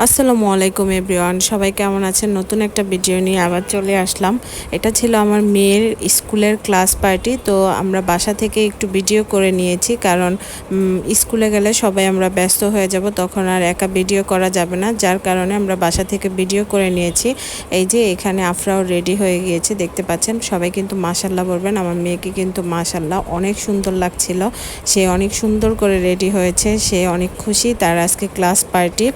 আসসালামু আলাইকুম এভরিওয়ান, সবাই কেমন আছেন? নতুন একটা ভিডিও নিয়ে আবার চলে আসলাম। এটা ছিল আমার মেয়ের স্কুলের ক্লাস পার্টি, তো আমরা বাসা থেকে একটু ভিডিও করে নিয়েছি, কারণ স্কুলে গেলে সবাই আমরা ব্যস্ত হয়ে যাব, তখন আর একা ভিডিও করা যাবে না, যার কারণে আমরা বাসা থেকে ভিডিও করে নিয়েছি। এই যে এখানে আফরাও রেডি হয়ে গিয়েছে, দেখতে পাচ্ছেন? সবাই কিন্তু মাসাল্লাহ বলবেন, আমার মেয়েকে কিন্তু মাসাল্লাহ অনেক সুন্দর লাগছিল। সে অনেক সুন্দর করে রেডি হয়েছে, সে অনেক খুশি, তার আজকে ক্লাস পার্টি।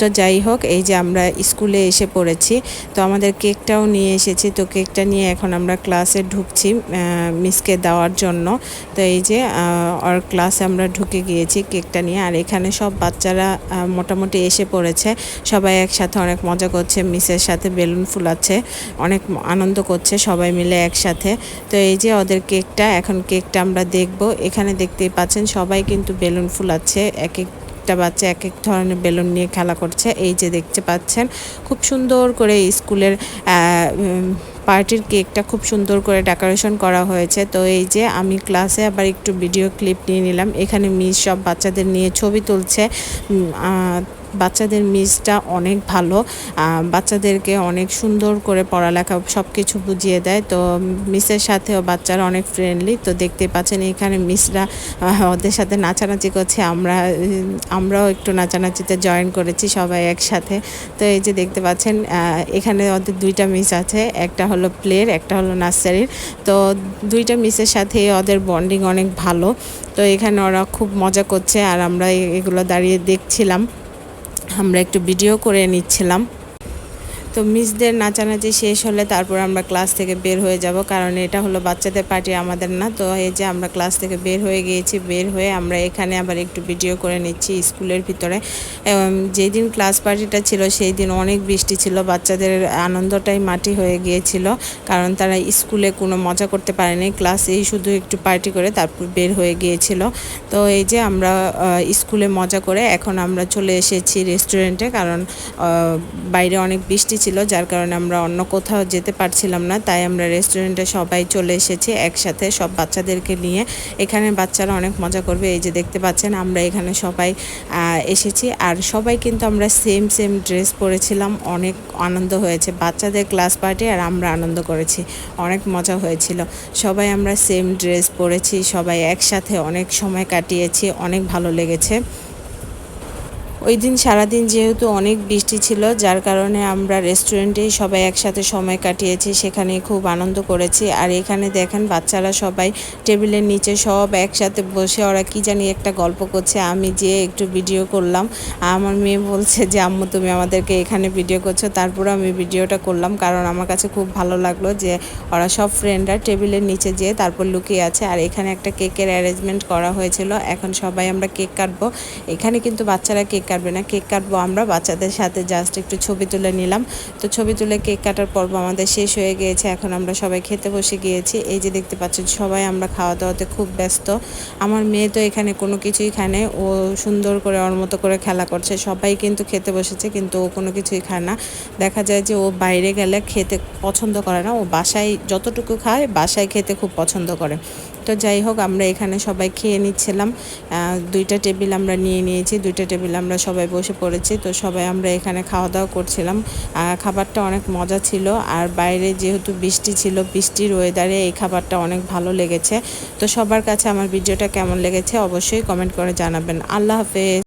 তো যাই হোক, এই যে আমরা স্কুলে এসে পড়েছি, তো আমাদের কেকটাও নিয়ে এসেছি। তো কেকটা নিয়ে এখন আমরা ক্লাসে ঢুকছি মিসকে দেওয়ার জন্য। তো এই যে ওর ক্লাসে আমরা ঢুকে গিয়েছি কেকটা নিয়ে। আর এখানে সব বাচ্চারা মোটামুটি এসে পড়েছে। সবাই একসাথে অনেক মজা করছে, মিসের সাথে বেলুন ফুলাচ্ছে, অনেক আনন্দ করছে সবাই মিলে একসাথে। তো এই যে ওদের কেকটা, এখন কেকটা আমরা দেখব। এখানে দেখতেই পাচ্ছেন সবাই কিন্তু বেলুন ফুলাচ্ছে এক এক একটা বাচ্চা এক এক ধরনের বেলুন নিয়ে খেলা করছে। এই যে দেখতে পাচ্ছেন, খুব সুন্দর করে স্কুলের পার্টির কেকটা খুব সুন্দর করে ডেকোরেশন করা হয়েছে। তো এই যে আমি ক্লাসে আবার একটু ভিডিও ক্লিপ নিয়ে নিলাম। এখানে মিস সব বাচ্চাদের নিয়ে ছবি তুলছে। বাচ্চাদের মিসটা অনেক ভালো বাচ্চাদেরকে অনেক সুন্দর করে পড়ালেখা সব কিছু বুঝিয়ে দেয়। তো মিসের সাথেও বাচ্চারা অনেক ফ্রেন্ডলি তো দেখতে পাচ্ছেন এখানে মিসরা ওদের সাথে নাচানাচি করছে। আমরা, আমরাও একটু নাচানাচিতে জয়েন করেছি সবাই একসাথে। তো এই যে দেখতে পাচ্ছেন এখানে ওদের দুইটা মিস আছে। একটা হলো প্লের একটা হলো নার্সারির। তো দুইটা মিসের সাথে ওদের বন্ডিং অনেক ভালো। তো এখানে ওরা খুব মজা করছে আর আমরা এগুলো দাঁড়িয়ে দেখছিলাম। আমরা একটু ভিডিও করে নিচ্ছিলাম। তো মিসদের নাচানাচি শেষ হলে তারপর আমরা ক্লাস থেকে বের হয়ে যাব, কারণ এটা হলো বাচ্চাদের পার্টি, আমাদের না। তো এই যে আমরা ক্লাস থেকে বের হয়ে গিয়েছি, বের হয়ে আমরা এখানে আবার একটু ভিডিও করে নিচ্ছি স্কুলের ভিতরে। এবং যেই দিন ক্লাস পার্টিটা ছিল, সেই দিন অনেক বৃষ্টি ছিল, বাচ্চাদের আনন্দটাই মাটি হয়ে গিয়েছিল, কারণ তারা স্কুলে কোনো মজা করতে পারেনি। ক্লাসেই শুধু একটু পার্টি করে তারপর বের হয়ে গিয়েছিল। তো এই যে আমরা স্কুলে মজা করে এখন আমরা চলে এসেছি রেস্টুরেন্টে, কারণ বাইরে অনেক বৃষ্টি ছিল, যার কারণে আমরা অন্য কোথাও যেতে পারছিলাম না। তাই আমরা রেস্টুরেন্টে সবাই চলে এসেছি একসাথে সব বাচ্চাদেরকে নিয়ে। এখানে বাচ্চারা অনেক মজা করবে, এই যে দেখতে পাচ্ছেন, আমরা এখানে সবাই এসেছি। আর সবাই কিন্তু আমরা সেম সেম ড্রেস পরেছিলাম। অনেক আনন্দ হয়েছে। বাচ্চাদের ক্লাস পার্টি আর আমরা আনন্দ করেছি। অনেক মজা হয়েছিল। সবাই আমরা সেম ড্রেস পরেছি, সবাই একসাথে অনেক সময় কাটিয়েছি, অনেক ভালো লেগেছে। ওই দিন সারাদিন যেহেতু অনেক বৃষ্টি ছিল, যার কারণে আমরা রেস্টুরেন্টেই সবাই একসাথে সময় কাটিয়েছি সেখানে খুব আনন্দ করেছি। আর এখানে দেখেন বাচ্চারা সবাই টেবিলের নিচে সব একসাথে বসে, ওরা কি জানি একটা গল্প করছে। আমি যে একটু ভিডিও করলাম। আমার মেয়ে বলছে যে, আম্মু, তুমি আমাদেরকে এখানে ভিডিও করছ। তারপরে আমি ভিডিওটা করলাম, কারণ আমার কাছে খুব ভালো লাগল যে, ওরা সব ফ্রেন্ডরা টেবিলের নিচে যেয়ে তারপর লুকিয়ে আছে। আর এখানে একটা কেকের অ্যারেঞ্জমেন্ট করা হয়েছিল। এখন সবাই আমরা কেক কাটবো। এখানে কিন্তু বাচ্চারা কেক কাটবে না, কেক কাটবো আমরা, বাচ্চাদের সাথে জাস্ট একটু ছবি তুলে নিলাম। তো ছবি তুলে কেক কাটার পর্ব আমাদের শেষ হয়ে গিয়েছে, এখন আমরা সবাই খেতে বসে গিয়েছি। এই যে দেখতে পাচ্ছেন, সবাই আমরা খাওয়া দাওয়াতে খুব ব্যস্ত। আমার মেয়ে তো এখানে কোনো কিছুই খায় না ও সুন্দর করে, ওর মতো করে খেলা করছে। সবাই কিন্তু খেতে বসেছে, কিন্তু ও কোনো কিছুই খায় না। দেখা যায় যে ও বাইরে গেলে খেতে পছন্দ করে না, ও বাসায় যতটুকু খায়, বাসায় খেতে খুব পছন্দ করে। তো যাই হোক, আমরা এখানে সবাই খেয়ে নিচ্ছিলাম। দুইটা টেবিল আমরা নিয়ে নিয়েছি, দুইটা টেবিল আমরা সবাই বসে পড়েছি, তো সবাই আমরা এখানে খাওয়া দাওয়া করছিলাম খাবারটা অনেক মজা ছিল আর বাইরে যেহেতু বৃষ্টি ছিল, বৃষ্টির ওয়েদারে এই খাবারটা অনেক ভালো লেগেছে। তো সবার কাছে আমার ভিডিওটা কেমন লেগেছে অবশ্যই কমেন্ট করে জানাবেন। আল্লাহ হাফেজ।